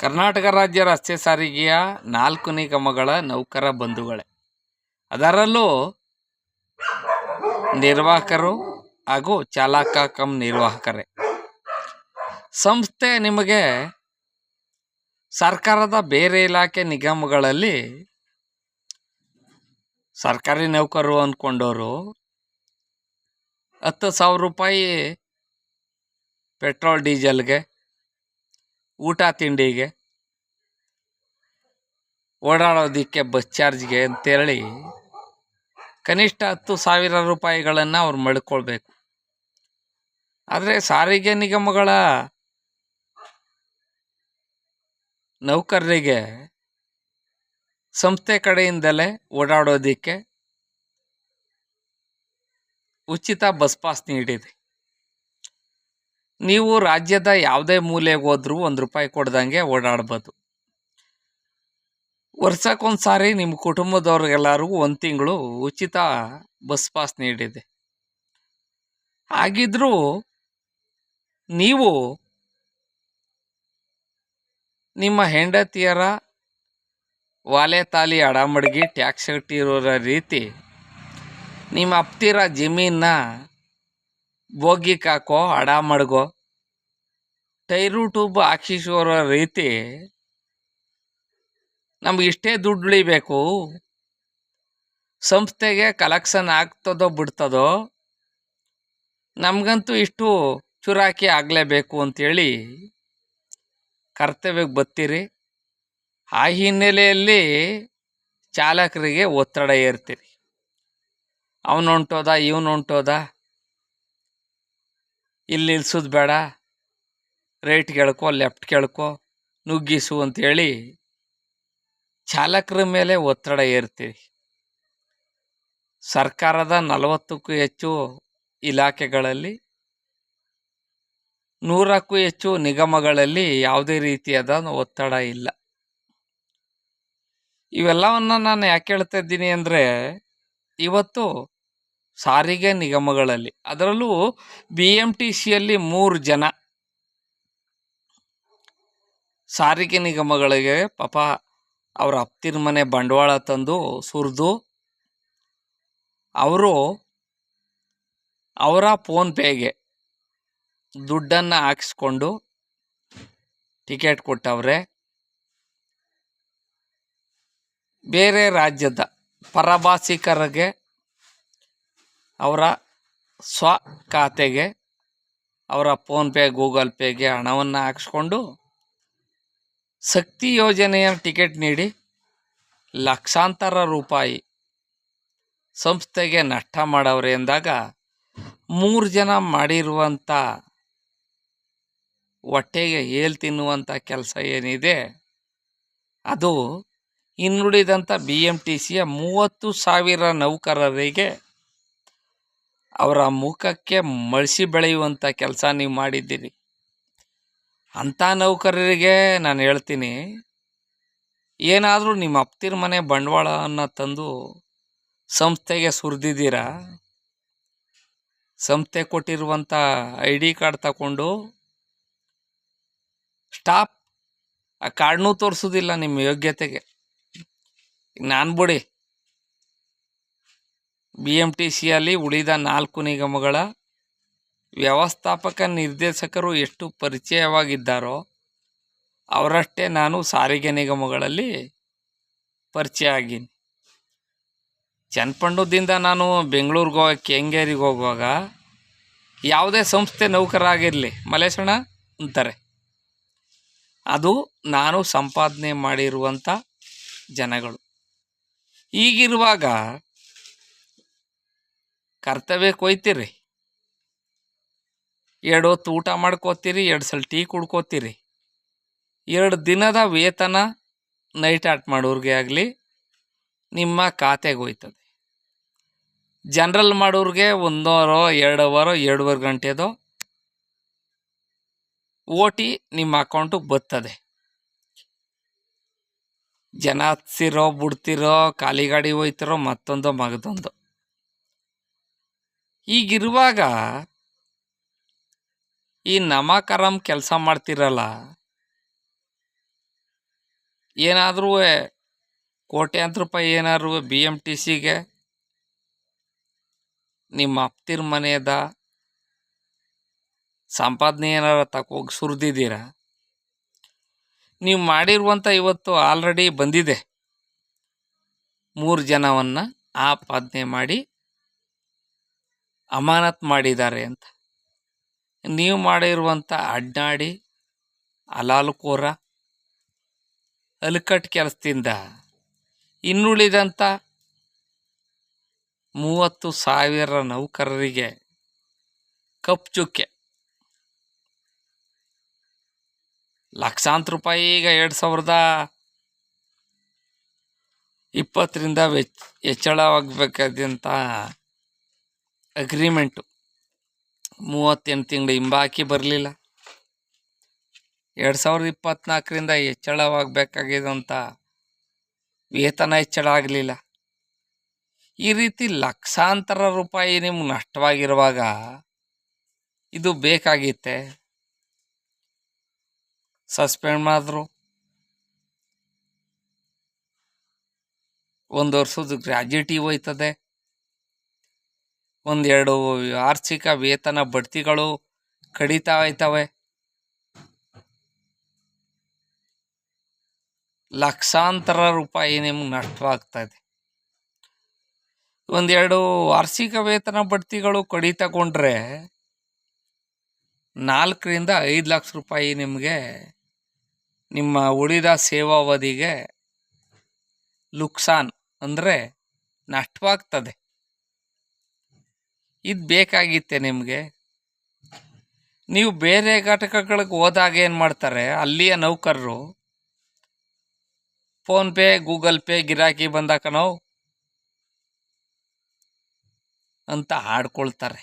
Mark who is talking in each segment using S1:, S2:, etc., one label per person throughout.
S1: ಕರ್ನಾಟಕ ರಾಜ್ಯ ರಸ್ತೆ ಸಾರಿಗೆಯ ನಾಲ್ಕು ನಿಗಮಗಳ ನೌಕರ ಬಂಧುಗಳೇ. ಅದರಲ್ಲೂ ನಿರ್ವಾಹಕರು ಹಾಗೂ ಚಾಲಕ ಕಂ ನಿರ್ವಾಹಕರೇ. ಸಂಸ್ಥೆ ನಿಮಗೆ ಸರ್ಕಾರದ ಬೇರೆ ಇಲಾಖೆ ನಿಗಮಗಳಲ್ಲಿ ಸರ್ಕಾರಿ ನೌಕರರು ಅಂದ್ಕೊಂಡವರು ಹತ್ತು ಸಾವಿರ ರೂಪಾಯಿ ಪೆಟ್ರೋಲ್, ಡೀಸೆಲ್ಗೆ ಊಟ ತಿಂಡಿಗೆ ಓಡಾಡೋದಕ್ಕೆ ಬಸ್ ಚಾರ್ಜ್ಗೆ ಅಂತೇಳಿ ಕನಿಷ್ಠ ಹತ್ತು ಸಾವಿರ ರೂಪಾಯಿಗಳನ್ನು ಅವ್ರು ಮಡ್ಕೊಳ್ಬೇಕು. ಆದರೆ ಸಾರಿಗೆ ನಿಗಮಗಳ ನೌಕರರಿಗೆ ಸಂಸ್ಥೆ ಕಡೆಯಿಂದಲೇ ಓಡಾಡೋದಕ್ಕೆ ಉಚಿತ ಬಸ್ ಪಾಸ್ ನೀಡಿದೆ. ನೀವು ರಾಜ್ಯದ ಯಾವುದೇ ಮೂಲೆಗೆ ಹೋದ್ರೂ ಒಂದು ರೂಪಾಯಿ ಕೊಡ್ದಂಗೆ ಓಡಾಡ್ಬೋದು. ವರ್ಷಕ್ಕೊಂದು ಸಾರಿ ನಿಮ್ಮ ಕುಟುಂಬದವ್ರಿಗೆಲ್ಲರಿಗೂ ಒಂದು ತಿಂಗಳು ಉಚಿತ ಬಸ್ ಪಾಸ್ ನೀಡಿದೆ. ಹಾಗಿದ್ರೂ ನೀವು ನಿಮ್ಮ ಹೆಂಡತಿಯರ ವಾಲೆ ತಾಲಿ ಅಡಮಡ್ಗಿ ಟ್ಯಾಕ್ಸ್ ಕಟ್ಟಿರೋರ ರೀತಿ ನಿಮ್ಮ ಅಪ್ತಿರ ಜಮೀನ ಬೋಗಿ ಹಾಕೋ ಅಡ ಟೈರು ಟ್ಯೂಬ್ ಹಾಕಿಸೋರ ರೀತಿ ನಮ್ಗೆ ಇಷ್ಟೇ ದುಡ್ಡು ಉಳಿಬೇಕು. ಸಂಸ್ಥೆಗೆ ಕಲೆಕ್ಷನ್ ಆಗ್ತದೋ ಬಿಡ್ತದೋ ನಮಗಂತೂ ಇಷ್ಟು ಚುರಾಕಿ ಆಗಲೇಬೇಕು ಅಂತೇಳಿ ಕರ್ತವ್ಯಕ್ಕೆ ಬತ್ತೀರಿ. ಆ ಹಿನ್ನೆಲೆಯಲ್ಲಿ ಚಾಲಕರಿಗೆ ಒತ್ತಡ ಏರ್ತೀರಿ. ಅವನು ಹೊಂಟೋದ ಇವನು ಹೊಂಟೋದ ಇಲ್ಲಿ ನಿಲ್ಸೋದು ಬೇಡ. ರೈಟ್ ಕೇಳ್ಕೊ ಲೆಫ್ಟ್ ಕೇಳ್ಕೊ, ನುಗ್ಗಿಸು ಅಂತೇಳಿ ಚಾಲಕರ ಮೇಲೆ ಒತ್ತಡ ಏರ್ತೀವಿ ಸರ್ಕಾರದ ನಲವತ್ತಕ್ಕೂ ಹೆಚ್ಚು ಇಲಾಖೆಗಳಲ್ಲಿ, ನೂರಕ್ಕೂ ಹೆಚ್ಚು ನಿಗಮಗಳಲ್ಲಿ ಯಾವುದೇ ರೀತಿಯಾದ ಒತ್ತಡ ಇಲ್ಲ. ಇವೆಲ್ಲವನ್ನು ನಾನು ಯಾಕೆ ಹೇಳ್ತಾ ಇದ್ದೀನಿ ಅಂದರೆ, ಇವತ್ತು ಸಾರಿಗೆ ನಿಗಮಗಳಲ್ಲಿ, ಅದರಲ್ಲೂ ಬಿ ಎಂ ಟಿ ಸಿಯಲ್ಲಿ ಮೂರು ಜನ ಸಾರಿಗೆ ನಿಗಮಗಳಿಗೆ ಪಾಪ ಅವ್ರ ಅಪ್ತಿನ ಮನೆ ಬಂಡವಾಳ ತಂದು ಸುರಿದು, ಅವರು ಅವರ ಫೋನ್ಪೇಗೆ ದುಡ್ಡನ್ನು ಹಾಕಿಸ್ಕೊಂಡು ಟಿಕೆಟ್ ಕೊಟ್ಟವ್ರೆ. ಬೇರೆ ರಾಜ್ಯದ ಪರಭಾಷಿಕರಿಗೆ ಅವರ ಸ್ವ ಖಾತೆಗೆ, ಅವರ ಫೋನ್ಪೇ ಗೂಗಲ್ ಪೇಗೆ ಹಣವನ್ನು ಹಾಕಿಸ್ಕೊಂಡು ಶಕ್ತಿ ಯೋಜನೆಯ ಟಿಕೆಟ್ ನೀಡಿ ಲಕ್ಷಾಂತರ ರೂಪಾಯಿ ಸಂಸ್ಥೆಗೆ ನಷ್ಟ ಮಾಡವ್ರೆ ಎಂದಾಗ ಮೂರು ಜನ ಮಾಡಿರುವಂಥ ಹೊಟ್ಟೆಗೆ ಏಲ್ ತಿನ್ನುವಂಥ ಕೆಲಸ ಏನಿದೆ, ಅದು ಇನ್ನುಳಿದಂಥ ಬಿ ಎಂ ಟಿ ಸಿಯ ಮೂವತ್ತು ಸಾವಿರ ನೌಕರರಿಗೆ ಅವರ ಮುಖಕ್ಕೆ ಮಳಸಿ ಬೆಳೆಯುವಂಥ ಕೆಲಸ ನೀವು ಮಾಡಿದ್ದೀರಿ. ಅಂಥ ನೌಕರರಿಗೆ ನಾನು ಹೇಳ್ತೀನಿ, ಏನಾದರೂ ನಿಮ್ಮ ಅಪ್ತಿರ ಮನೆ ಬಂಡವಾಳವನ್ನು ತಂದು ಸಂಸ್ಥೆಗೆ ಸುರಿದಿದ್ದೀರಾ? ಸಂಸ್ಥೆ ಕೊಟ್ಟಿರುವಂಥ ಐ ಡಿ ಕಾರ್ಡ್ ತಗೊಂಡು ಸ್ಟಾಪ್, ಆ ಕಾರ್ಡ್ನೂ ತೋರಿಸೋದಿಲ್ಲ ನಿಮ್ಮ ಯೋಗ್ಯತೆಗೆ. ನಾನು ಬಿಡಿ, ಬಿ ಎಂ ಟಿ ಸಿಯಲ್ಲಿ ಉಳಿದ ನಾಲ್ಕು ನಿಗಮಗಳ ವ್ಯವಸ್ಥಾಪಕ ನಿರ್ದೇಶಕರು ಎಷ್ಟು ಪರಿಚಯವಾಗಿದ್ದಾರೋ ಅವರಷ್ಟೇ ನಾನು ಸಾರಿಗೆ ನಿಗಮಗಳಲ್ಲಿ ಪರಿಚಯ ಆಗೀನಿ. ಚನ್ನಪಂಡುದಿಂದ ನಾನು ಬೆಂಗಳೂರಿಗೆ ಹೋಗಿ ಕೆಂಗೇರಿಗೆ ಹೋಗುವಾಗ ಯಾವುದೇ ಸಂಸ್ಥೆ ನೌಕರಾಗಿರಲಿ ಮಲೇಶಣ ಅಂತಾರೆ. ಅದು ನಾನು ಸಂಪಾದನೆ ಮಾಡಿರುವಂಥ ಜನಗಳು. ಈಗಿರುವಾಗ ಕರ್ತವ್ಯಕ್ಕೆ ಹೋಯ್ತೀರಿ ಎರಡು ಹೊತ್ತು ಊಟ ಮಾಡ್ಕೋತೀರಿ, ಎರಡು ಸಲ ಟೀ ಕುಡ್ಕೋತೀರಿ. ಎರಡು ದಿನದ ವೇತನ ನೈಟ್ ಆಟ್ ಮಾಡೋರಿಗೆ ಆಗಲಿ, ನಿಮ್ಮ ಖಾತೆಗೆ ಹೋಯ್ತದೆ. ಜನರಲ್ ಮಾಡೋರಿಗೆ ಒಂದು ಅವರೋ ಎರಡು ಅವರೋ ಎರಡೂವರೆ ಗಂಟೆದೋ ಓ ಟಿ ನಿಮ್ಮ ಅಕೌಂಟಿಗೆ ಬರ್ತದೆ. ಜನ ಹತ್ಸಿರೋ, ಬಿಡ್ತಿರೋ, ಖಾಲಿ ಗಾಡಿ ಹೋಯ್ತಿರೋ ಮತ್ತೊಂದು, ಮಗದೊಂದು. ಈಗಿರುವಾಗ ಈ ನಮಕರಂ ಕೆಲಸ ಮಾಡ್ತಿರಲ್ಲ. ಏನಾದರೂ ಕೋಟ್ಯಾಂತರ ರೂಪಾಯಿ ಏನಾದ್ರು ಬಿ ಎಂ ಟಿ ಸಿಗೆ ನಿಮ್ಮ ಅಪ್ತಿರ ಮನೆಯದ ಸಂಪಾದನೆ ಏನಾರ ತಕೋಗಿ ಸುರಿದಿದ್ದೀರ? ನೀವು ಮಾಡಿರುವಂಥ ಇವತ್ತು ಆಲ್ರೆಡಿ ಬಂದಿದೆ. ಮೂರು ಜನವನ್ನು ಆಪಾದನೆ ಮಾಡಿ ಅಮಾನತ್ ಮಾಡಿದ್ದಾರೆ ಅಂತ. ನೀವು ಮಾಡಿರುವಂಥ ಅಡ್ಡಾಡಿ ಅಲಾಲುಕೋರ, ಅಲಕಟ್ ಕೆಲಸದಿಂದ ಇನ್ನುಳಿದಂಥ ಮೂವತ್ತು ಸಾವಿರ ನೌಕರರಿಗೆ ಕಪ್ ಚುಕ್ಕೆ ಲಕ್ಷಾಂತರ ರೂಪಾಯಿ ಈಗ ಎರಡು ಸಾವಿರದ ಇಪ್ಪತ್ತರಿಂದ ವೆಚ್ ಹೆಚ್ಚಳವಾಗಬೇಕಾದಂಥ ಅಗ್ರಿಮೆಂಟು ಮೂವತ್ತೆಂಟು ತಿಂಗಳು ಹಿಂಬಾಕಿ ಬರಲಿಲ್ಲ. ಎರಡು ಸಾವಿರದ ಇಪ್ಪತ್ತ್ನಾಲ್ಕರಿಂದ ಹೆಚ್ಚಳವಾಗಬೇಕಾಗಿದ್ದಂಥ ವೇತನ ಹೆಚ್ಚಳ ಆಗಲಿಲ್ಲ. ಈ ರೀತಿ ಲಕ್ಷಾಂತರ ರೂಪಾಯಿ ನಿಮ್ಗೆ ನಷ್ಟವಾಗಿರುವಾಗ ಇದು ಬೇಕಾಗಿತ್ತೆ. ಸಸ್ಪೆಂಡ್ ಮಾಡಿದ್ರು ಒಂದು ವರ್ಷದ ಗ್ರ್ಯಾಜುಯಿಟಿ ಹೋಯ್ತದೆ. ಒಂದೆರಡು ವಾರ್ಷಿಕ ವೇತನ ಬಡ್ತಿಗಳು ಕಡಿತ ಆಯ್ತವೆ. ಲಕ್ಷಾಂತರ ರೂಪಾಯಿ ನಿಮ್ಗೆ ನಷ್ಟವಾಗ್ತಾ ಇದೆ ಒಂದೆರಡು ವಾರ್ಷಿಕ ವೇತನ ಬಡ್ತಿಗಳು ಕಡಿತಗೊಂಡ್ರೆ ನಾಲ್ಕರಿಂದ ಐದು ಲಕ್ಷ ರೂಪಾಯಿ ನಿಮಗೆ ನಿಮ್ಮ ಉಳಿದ ಸೇವಾವಧಿಗೆ ಲುಕ್ಸಾನ್ ಅಂದರೆ ನಷ್ಟವಾಗ್ತದೆ. ಇದು ಬೇಕಾಗಿತ್ತೆ ನಿಮಗೆ? ನೀವು ಬೇರೆ ಘಟಕಗಳಿಗೆ ಹೋದಾಗ ಏನು ಮಾಡ್ತಾರೆ? ಅಲ್ಲಿಯ ನೌಕರರು ಫೋನ್ಪೇ ಗೂಗಲ್ ಪೇ, ಗಿರಾಕಿ ಬಂದಾಕ ನಾವು ಅಂತ ಹಾಡ್ಕೊಳ್ತಾರೆ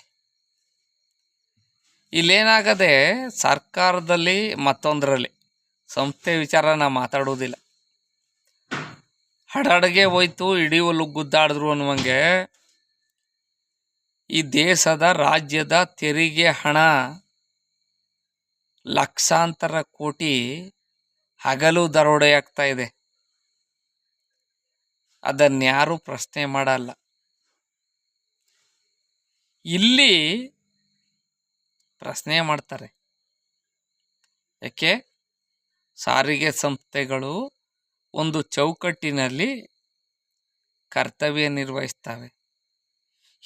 S1: ಇಲ್ಲೇನಾಗದೆ ಸರ್ಕಾರದಲ್ಲಿ ಮತ್ತೊಂದರಲ್ಲಿ ಸಂಸ್ಥೆ ವಿಚಾರ ನಾ ಮಾತಾಡೋದಿಲ್ಲ. ಹಡಡ್ಗೆ ಹೋಯ್ತು, ಇಡೀ ಹುಲ್ಲು ಗುದ್ದಾಡಿದ್ರು ಅನ್ನುವಂಗೆ ಈ ದೇಶದ ರಾಜ್ಯದ ತೆರಿಗೆ ಹಣ ಲಕ್ಷಾಂತರ ಕೋಟಿ ಹಗಲು ದರೋಡೆ ಆಗ್ತಾ ಇದೆ. ಅದನ್ಯಾರು ಪ್ರಶ್ನೆ ಮಾಡಲ್ಲ. ಇಲ್ಲಿ ಪ್ರಶ್ನೆ ಮಾಡ್ತಾರೆ. ಯಾಕೆ? ಸಾರಿಗೆ ಸಂಸ್ಥೆಗಳು ಒಂದು ಚೌಕಟ್ಟಿನಲ್ಲಿ ಕರ್ತವ್ಯ ನಿರ್ವಹಿಸ್ತವೆ.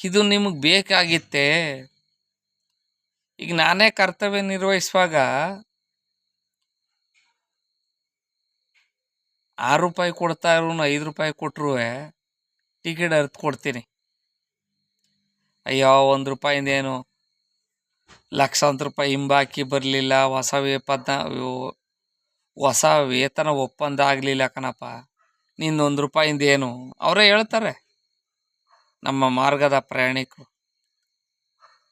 S1: ಇದು ನಿಮಗೆ ಬೇಕಾಗಿತ್ತೆ? ಈಗ ನಾನೇ ಕರ್ತವ್ಯ ನಿರ್ವಹಿಸುವಾಗ ಆರು ರೂಪಾಯಿ ಕೊಡ್ತಾ ಇರೋನು, ಐದು ರೂಪಾಯಿ ಕೊಟ್ಟರು ಟಿಕೆಟ್ ಅರ್ತು ಕೊಡ್ತೀನಿ. ಅಯ್ಯೋ, ಒಂದು ರೂಪಾಯಿಂದೇನು? ಲಕ್ಷಾಂತರ ರೂಪಾಯಿ ಹಿಂಬಾಕಿ ಬರಲಿಲ್ಲ, ಹೊಸ ವೇಪದ ಹೊಸ ವೇತನ ಒಪ್ಪಂದ ಆಗಲಿಲ್ಲ ಕಣಪ್ಪ. ನಿಂದು ಒಂದು ರೂಪಾಯಿಂದ ಏನು ಅವರೇ ಹೇಳ್ತಾರೆ. ನಮ್ಮ ಮಾರ್ಗದ ಪ್ರಯಾಣಿಕರು.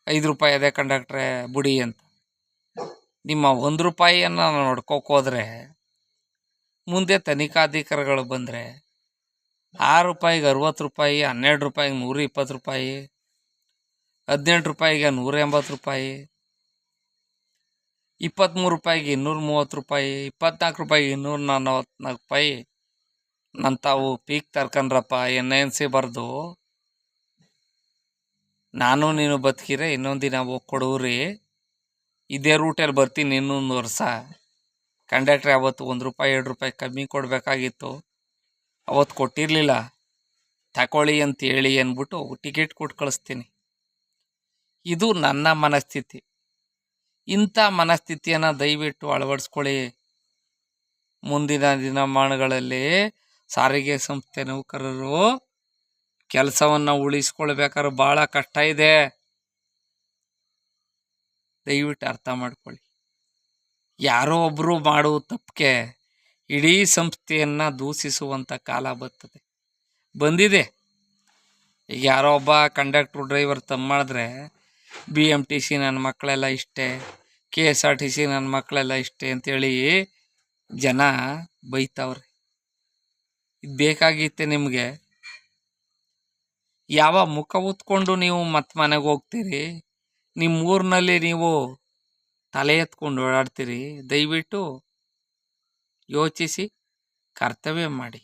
S1: ಐದು ರೂಪಾಯಿ ಅದೇ ಕಂಡಕ್ಟ್ರೆ ಬುಡಿ ಅಂತ. ನಿಮ್ಮ ಒಂದು ರೂಪಾಯಿಯನ್ನು ನಾನು ಹೋದ್ರೆ, ಮುಂದೆ ತನಿಖಾಧಿಕಾರಿಗಳು ಬಂದರೆ, ಆರು ರೂಪಾಯಿಗೆ ಅರವತ್ತು ರೂಪಾಯಿ, ಹನ್ನೆರಡು ರೂಪಾಯಿಗೆ ನೂರ ಇಪ್ಪತ್ತು ರೂಪಾಯಿ, ಹದಿನೆಂಟು ರೂಪಾಯಿಗೆ ನೂರ ಎಂಬತ್ತು ರೂಪಾಯಿ ಇಪ್ಪತ್ತ್ಮೂರು ರೂಪಾಯಿಗೆ ಇನ್ನೂರ ಮೂವತ್ತು ರೂಪಾಯಿ, ಇಪ್ಪತ್ನಾಲ್ಕು ರೂಪಾಯಿಗೆ ಇನ್ನೂರ ನಲವತ್ನಾಲ್ಕು ರೂಪಾಯಿ ನನ್ನ ತಾವು ಪೀಕ್ ತರ್ಕಂಡ್ರಪ್ಪ ಎನ್ ಎನ್ ಸಿ ಬರೆದು ನಾನು, ನೀನು ಬದುಕಿರೆ, ಇನ್ನೊಂದು ದಿನ ಹೋಗಿ ಕೊಡವ್ರಿ ಇದೇ ರೂಟಲ್ಲಿ ಬರ್ತೀನಿ ಇನ್ನೊಂದು ವರ್ಷ. ಕಂಡಕ್ಟ್ರ್ ಅವತ್ತು ಒಂದು ರೂಪಾಯಿ, ಎರಡು ರೂಪಾಯಿ ಕಮ್ಮಿ ಕೊಡಬೇಕಾಗಿತ್ತು. ಅವತ್ತು ಕೊಟ್ಟಿರಲಿಲ್ಲ. ತಗೊಳ್ಳಿ ಅಂತ ಹೇಳಿ ಅಂದ್ಬಿಟ್ಟು ಟಿಕೆಟ್ ಕೊಟ್ಟು ಕಳಿಸ್ತೀನಿ. ಇದು ನನ್ನ ಮನಸ್ಥಿತಿ. ಇಂಥ ಮನಸ್ಥಿತಿಯನ್ನು ದಯವಿಟ್ಟು ಅಳವಡಿಸ್ಕೊಳ್ಳಿ. ಮುಂದಿನ ದಿನಮಾನಗಳಲ್ಲಿ ಸಾರಿಗೆ ಸಂಸ್ಥೆ ನೌಕರರು ಕೆಲಸವನ್ನು ಉಳಿಸ್ಕೊಳ್ಬೇಕಾದ್ರೆ ಭಾಳ ಕಷ್ಟ ಇದೆ. ದಯವಿಟ್ಟು ಅರ್ಥ ಮಾಡ್ಕೊಳ್ಳಿ. ಯಾರೋ ಒಬ್ಬರು ಮಾಡುವ ತಪ್ಪಿಗೆ ಇಡೀ ಸಂಸ್ಥೆಯನ್ನು ದೂಷಿಸುವಂಥ ಕಾಲ ಬರ್ತದೆ. ಬಂದಿದೆ. ಈಗ ಯಾರೋ ಒಬ್ಬ ಕಂಡಕ್ಟ್ರು ಡ್ರೈವರ್ ತಮ್ಮ ಮಾಡಿದ್ರೆ ಬಿ ಎಂ ಟಿ ಸಿ ನನ್ನ ಮಕ್ಕಳೆಲ್ಲ ಇಷ್ಟೇ, K S R T C ನನ್ನ ಮಕ್ಕಳೆಲ್ಲ ಇಷ್ಟೇ ಅಂತೇಳಿ ಜನ ಬೈತವ್ರೆ. ಇದು ಬೇಕಾಗಿತ್ತೆ ನಿಮಗೆ. ಯಾವ ಮುಖ ಉತ್ಕೊಂಡು ನೀವು ಮತ್ತೆ ಮನೆಗೆ ಹೋಗ್ತೀರಿ? ನಿಮ್ಮ ಊರಿನಲ್ಲಿ ನೀವು ತಲೆ ಎತ್ಕೊಂಡು ಓಡಾಡ್ತೀರಿ? ದಯವಿಟ್ಟು ಯೋಚಿಸಿ ಕರ್ತವ್ಯ ಮಾಡಿ.